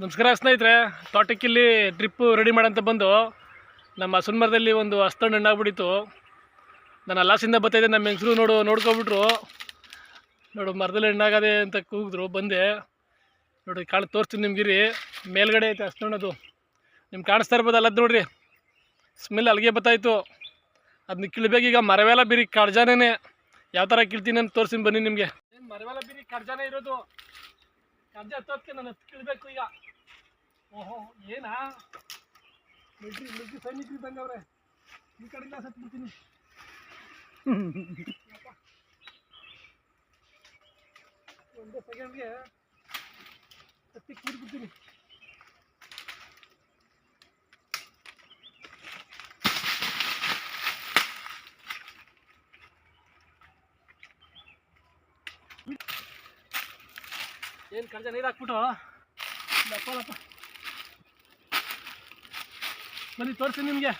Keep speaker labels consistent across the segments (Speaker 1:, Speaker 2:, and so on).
Speaker 1: ನಮಸ್ಕಾರ ಸ್ನೇಹಿತರೆ, ತೋಟಕ್ಕಿಲ್ಲಿ trip ready ಮಾಡೋಂತ ಬಂದು ನಮ್ಮ ಸುನ್ಮರದಲ್ಲಿ ಒಂದು ಹಸ್ತಣ್ಣು ಹಣ್ಣಾಗ್ಬಿಟ್ಟಿತ್ತು. ನಾನು ಅಲ್ಲಾಸಿಂದ ಬರ್ತಾಯಿದ್ದೆ ನಮ್ಮ ಹೆಂಗಸರು ನೋಡು ನೋಡ್ಕೊಬಿಟ್ರು ನೋಡು, ಮರದಲ್ಲಿ ಹಣ್ಣಾಗದೆ ಅಂತ ಕೂಗಿದ್ರು, ಬಂದೆ. ನೋಡಿ ಕಾಳು ತೋರಿಸ್ತೀನಿ ನಿಮ್ಗಿರಿ ಮೇಲ್ಗಡೆ ಐತೆ ಹಸ್ತಣ್ಣದು ನಿಮ್ಗೆ ಕಾಣಿಸ್ತಾ ಇರ್ಬೋದು ಅಲ್ಲದ್ದು ನೋಡ್ರಿ. ಸ್ಮೆಲ್ ಅಲ್ಲಿಗೆ ಬರ್ತಾಯಿತ್ತು ಅದನ್ನ ಕೀಳ್ಬೇಕೀಗ ಮರವೆಲ್ಲ ಬೀರಿ ಕಡ್ಜಾನೇ ಯಾವ ಥರ ಕೀಳ್ತೀನಿ ಅಂತ ತೋರಿಸ್ತೀನಿ ಬನ್ನಿ ನಿಮಗೆ. ಮರವೆಲ್ಲ ಬೀರಿ ಕಡ್ಜಾನೇ ಇರೋದು? ಕಡ್ಜ ಹತ್ತೋದಕ್ಕೆ ನಾನು ಹತ್ತು ಈಗ. ಓಹೋ, ಏನಾ? ಮಿಲ್ಟ್ರಿ ಮಿಲ್ಟ್ರಿ ಸೈನಿಕರು ಇದ್ದಂಗೆ ಅವ್ರೆ ಈ ಕಡೆಯಿಂದ ಒಂದು ಒಂದೇ ಸೆಕೆಂಡ್ಗೆ ಹತ್ತಿ ಕೀರ್ಬಿಡ್ತೀನಿ ಏನು ಕಡ್ಜ ನೀರು ಹಾಕ್ಬಿಟ್ಟು? ಲಪ್ಪ ಬನ್ನಿ, ತೋರಿಸ್ತೀನಿ ನಿಮಗೆ.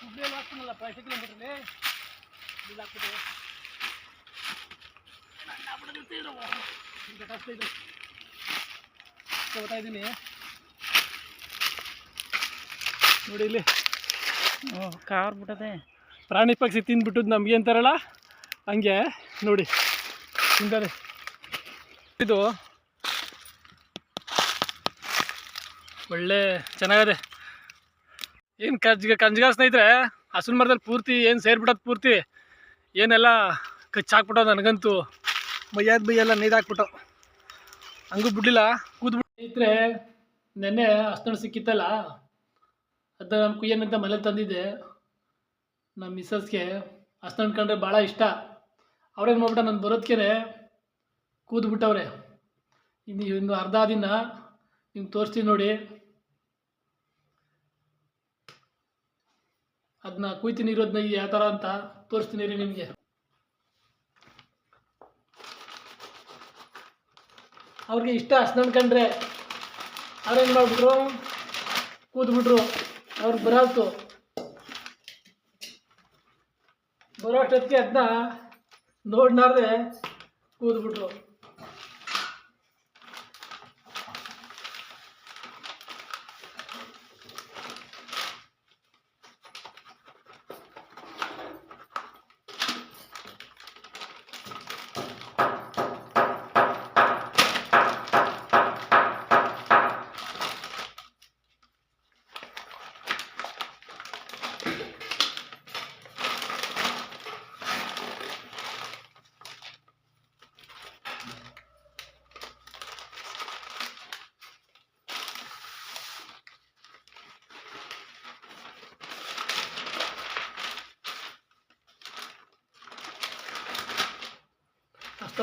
Speaker 1: ಹುಬ್ಳಿಯಲ್ಲಿ ಹಾಕ್ತೀನಲ್ಲಪ್ಪ ಎಷ್ಟು ಕಿಲೋಮೀಟ್ರಲ್ಲಿ? ಇಲ್ಲಿ ಹಾಕ್ಬಿಟ್ಟು. ಹೋಗ್ತಾ ಇದ್ದೀನಿ. ನೋಡಿ ಇಲ್ಲಿ.
Speaker 2: ಕಾರ್ ಬಿಟ್ಟದೆ.
Speaker 1: ಪ್ರಾಣಿ ಪಕ್ಷಿ ತಿಂದ್ಬಿಟ್ಟು ನಮ್ಗೆ ಅಂತಾರಲ್ಲ? ಹಂಗೆ. ನೋಡಿ, ತಿಂತಾರೆ. ಇದು ಒಳ್ಳೆ, ಚೆನ್ನಾಗದೆ. ಏನು ಕಜ್ಗ ಕಂಜ್ಗ ಸ್ನೇಹಿತರೆ, ಹಸುನ್ ಮರದಲ್ಲಿ ಪೂರ್ತಿ ಏನು ಸೇರ್ಬಿಟ್ಟದ ಪೂರ್ತಿ ಏನೆಲ್ಲ ಕಚ್ಚಾಕ್ಬಿಟ್ಟು ನನಗಂತೂ ಮೈಯಾದ ಬೈಯೆಲ್ಲ ನೀರು ಹಾಕ್ಬಿಟ್ಟು. ಹಂಗೂ ಬಿಡ್ಲಿಲ್ಲ ಕೂದ್ಬಿಟ್ಟು ಸ್ನೇಹಿತರೆ, ನೆನ್ನೆ ಹಸ್ತಣ್ಣು ಸಿಕ್ಕಿತ್ತಲ್ಲ ಅದನ್ನ ನಾನು ಕುಯ್ಯನಂತ ಮನೇಲಿ ತಂದಿದ್ದೆ. ನಮ್ಮ ಮಿಸ್ಸಸ್ಗೆ ಹಸ್ತಣ್ಣು ಕಂಡ್ರೆ ಭಾಳ ಇಷ್ಟ. ಅವ್ರೇನು ಮಾಡ್ಬಿಟ್ಟ ನಾನು ಬರೋದಕ್ಕೆ ಕೂದ್ಬಿಟ್ಟವ್ರೆ. ಇನ್ನು ಇನ್ನು ಅರ್ಧ ದಿನ ನಿಮ್ಗೆ ತೋರಿಸ್ತೀನಿ ನೋಡಿ. ಅದನ್ನ ಕುಯ್ತೀನಿ ಇರೋದನ್ನ ಯಾವ ಥರ ಅಂತ ತೋರಿಸ್ತೀನಿ ರೀ ನಿಮಗೆ. ಅವ್ರಿಗೆ ಇಷ್ಟ ಹಸ್ನಣ್ಣು ಕಂಡ್ರೆ ಅವ್ರೇನು ಮಾಡ್ಬಿಟ್ರು? ಕೂತ್ಬಿಟ್ರು ಅವ್ರಿಗೆ ಬರಾಲ್ತು. ಬರೋ ಅಷ್ಟೊತ್ತಿಗೆ ಅದನ್ನ ನೋಡ್ನಾರ್ದೆ ಕೂದ್ಬಿಟ್ರು.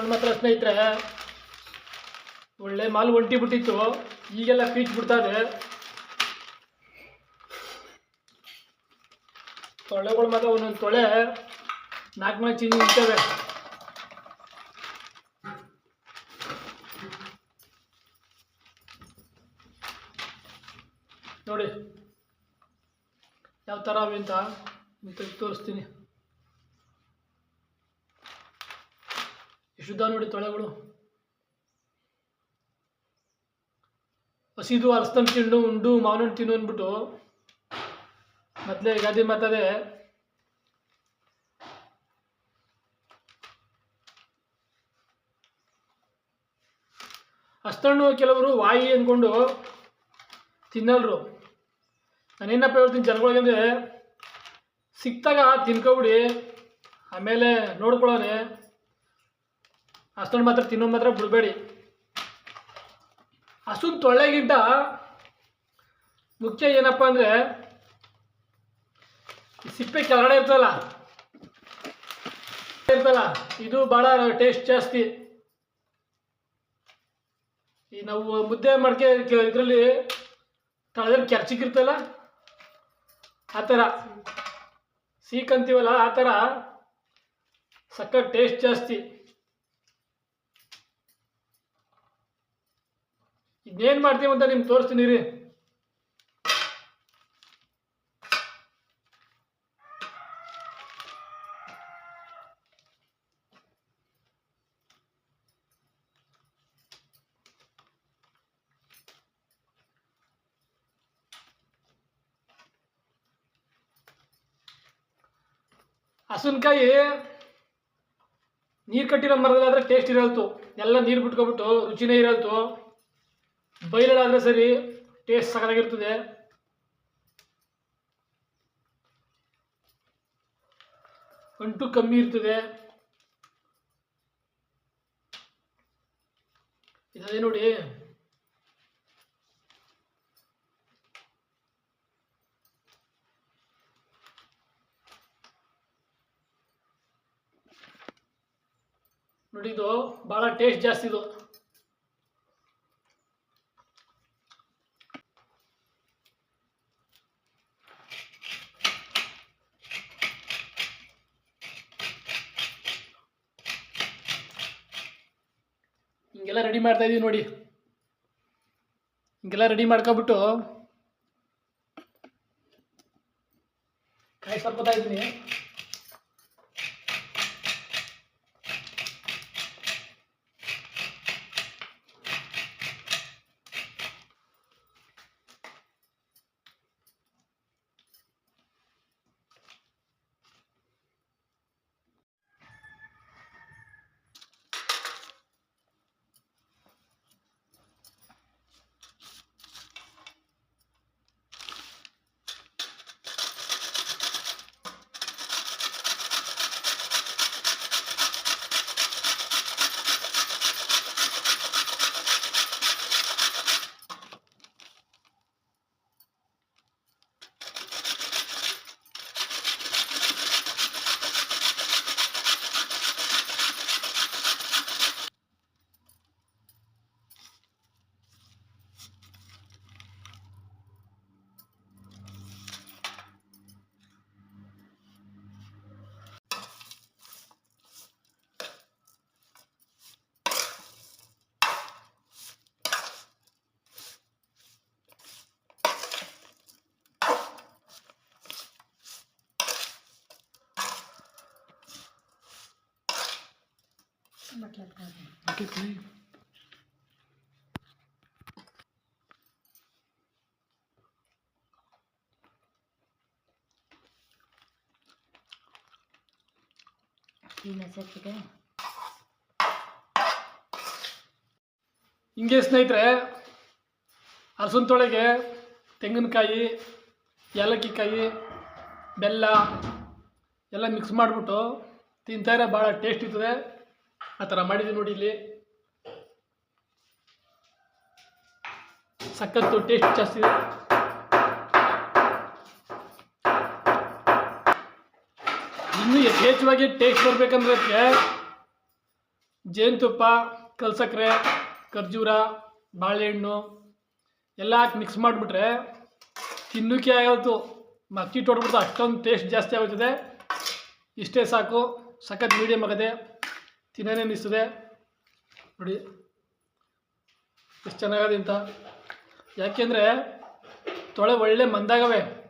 Speaker 1: ಅಷ್ಟೊಂದು ಮಾತ್ರ ಸ್ನೇಹಿತರೆ. ಒಳ್ಳೆ ಮಾಲು ಒಂಟಿ ಬಿಟ್ಟಿತ್ತು. ಈಗೆಲ್ಲ ಪೀಚ್ ಬಿಡ್ತಾ ಇದೆ. ತೊಳೆಗಳು ಮಾತ್ರ ಒಂದೊಂದು ತೊಳೆ. ನಾಲ್ಕು ನಾಲ್ಕು ಚೀನಿ ಇರ್ತವೆ. ನೋಡಿ. ಯಾವ ಥರ ಅವೆ ಅಂತ ತೋರಿಸ್ತೀನಿ. ಶುದ್ಧ ನೋಡಿ ತೊಳೆಗಳು. ಹಸಿದು ಅಲಸ್ತಂ ತಿಂಡು, ಉಂಡು ಮಾವಿನ ತಿನ್ನು ಅಂದ್ಬಿಟ್ಟು ಮೊದಲೇ ಗಾದಿ ಮಾತಾದೆ ಅಸ್ತಣ್ಣು ಕೆಲವರು ವಾಯಿ ಅಂದ್ಕೊಂಡು ತಿನ್ನಲ್ರು. ನಾನೇನಪ್ಪ ಹೇಳ್ತೀನಿ ಜನಗಳಿಗೆ ಅಂದರೆ ಸಿಕ್ತಾಗ ತಿನ್ಕೊಬಿಡಿ, ಆಮೇಲೆ ನೋಡ್ಕೊಳ್ಳೋನೆ ಅಷ್ಟೊಂದು ಮಾತ್ರ ತಿನ್ನೋ ಮಾತ್ರ ಬಿಡಬೇಡಿ. ಹಸುನ್ ತೊಳೆಗಿಂತ ಮುಖ್ಯ ಏನಪ್ಪ ಅಂದರೆ ಸಿಪ್ಪೆ ಕೆಳಗಡೆ ಇರ್ತಲ್ಲ ಇರ್ತಲ್ಲ ಇದು ಭಾಳ ಟೇಸ್ಟ್ ಜಾಸ್ತಿ. ಈ ನಾವು ಮುದ್ದೆ ಮಡಕೆ ಇದರಲ್ಲಿ ತಳದಲ್ಲಿ ಕೆರ್ಚಿಕ್ಕಿರ್ತಲ್ಲ ಆ ಥರ ಸೀಕ್ ಅಂತೀವಲ್ಲ, ಆ ಥರ ಸಕ್ಕ ಟೇಸ್ಟ್ ಜಾಸ್ತಿ. ಇನ್ನೇನು ಮಾಡ್ತೀವಿ ಅಂತ ನಿಮ್ಗೆ ತೋರಿಸ್ತೀನಿ ರೀ ಹಸಿನ್ಕಾಯಿ ನೀರು ಕಟ್ಟಿರೋ ಮರದಲ್ಲಾದ್ರೆ ಟೇಸ್ಟ್ ಇರಲ್ತು. ಎಲ್ಲ ನೀರು ಬಿಟ್ಕೊಬಿಟ್ಟು ರುಚಿನೇ ಇರಲ್ತು. ಬೈಲಲ್ಲಾದರೆ ಸರಿ ಟೇಸ್ಟ್ ಸಕಲಾಗಿರ್ತದೆ ಅಂಟು ಕಮ್ಮಿ ಇರ್ತದೆ. ಇದೇ ನೋಡಿ. ನೋಡಿ ಇದು ಭಾಳ ಟೇಸ್ಟ್ ಜಾಸ್ತಿ ಇದು. ಹಿಂಗೆಲ್ಲ ರೆಡಿ ಮಾಡ್ತಾ ಇದೀವಿ ನೋಡಿ. ಹಿಂಗೆಲ್ಲ ರೆಡಿ ಮಾಡ್ಕೊಬಿಟ್ಟು ಕಾಯಿ ಸರ್ಕೋತಾ ಇದ್ದೀನಿ. ಹಿಂಗೆ ಸ್ನೇಹಿತರೆ ಹಲಸಿನ ತೊಳೆಗೆ ತೆಂಗಿನಕಾಯಿ ಏಲಕ್ಕಿಕಾಯಿ ಬೆಲ್ಲ ಎಲ್ಲ ಮಿಕ್ಸ್ ಮಾಡಿಬಿಟ್ಟು ತಿಂತಾರೆ ಭಾಳ ಟೇಸ್ಟ್ ಇರ್ತದೆ. ಆ ಥರ ಮಾಡಿದ್ವಿ ನೋಡಿ ಇಲ್ಲಿ. ಸಖತ್ತು ಟೇಸ್ಟ್ ಜಾಸ್ತಿ ಇದೆ. ಇನ್ನೂ ಯಥೇಚ್ಛವಾಗಿ ಟೇಸ್ಟ್ ಬರಬೇಕಂದ್ರೆ ಜೇನುತುಪ್ಪ, ಕಲ್ಸಕ್ರೆ, ಖರ್ಜೂರ, ಬಾಳೆಹಣ್ಣು ಎಲ್ಲ ಹಾಕಿ ಮಿಕ್ಸ್ ಮಾಡಿಬಿಟ್ರೆ ತಿನ್ನೋಕೆ ಆಗೋದು ಮಕ್ಕಿ ಹೊಡ್ಬಿಡ್ತು ಅಷ್ಟೊಂದು ಟೇಸ್ಟ್ ಜಾಸ್ತಿ ಆಗುತ್ತದೆ ಇಷ್ಟೇ ಸಾಕು. ಸಖತ್ ಮೀಡಿಯಮ್ ಆಗದೆ. ತಿನ್ನೋನೇ ಅನ್ನಿಸ್ತದೆ. ನೋಡಿ ಎಷ್ಟು ಚೆನ್ನಾಗದೆ ಅಂತ ಯಾಕೆಂದರೆ ತೊಳೆ ಒಳ್ಳೆ ಮಂದಾಗವೆ.